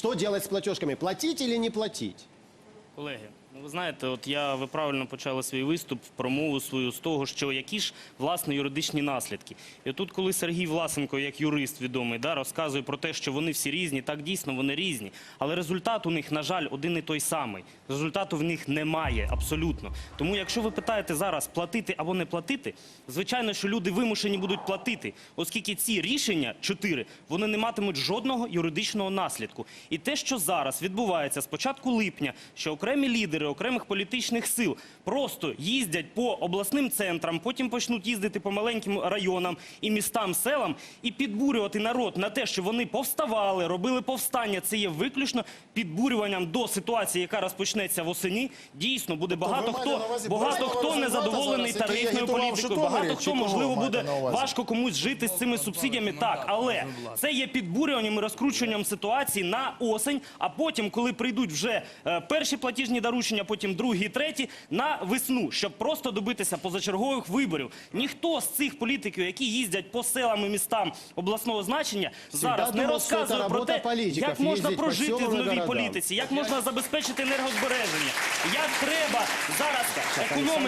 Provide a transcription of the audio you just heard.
Что делать с платежками? Платить или не платить? Колеги, ну ви знаєте, от я ви правильно почали свій виступ, промову свою з того, що які ж власне юридичні наслідки. І тут, коли Сергій Власенко, як юрист відомий, да, розказує про те, що вони всі різні, так дійсно вони різні. Але результат у них, на жаль, один і той самий. Результату в них немає абсолютно. Тому, якщо ви питаєте зараз платити або не платити, звичайно, що люди вимушені будуть платити, оскільки ці рішення чотири вони не матимуть жодного юридичного наслідку. І те, що зараз відбувається з початку липня, що окремі лідери окремих політичних сил просто їздять по обласним центрам, потім почнуть їздити по маленьким районам і містам, селам і підбурювати народ на те, що вони повставали, робили повстання. Це є виключно підбурюванням до ситуації, яка розпочнеться восені. Дійсно буде багато маєте на хто багато хто незадоволений тарифною політикою. Багато хто можливо буде важко комусь жити з цими субсидіями. Так, але це є підбурюванням і розкручуванням ситуації на осень. А потім, коли прийдуть вже е, перші платіжні доручення, потім другі, і треті, на весну, щоб просто добитися позачергових виборів. Ніхто з цих політиків, які їздять по селам і містам обласного значення, зараз не розказує про те, як можна прожити в новій політиці, як можна забезпечити енергозбереження, як треба зараз економити.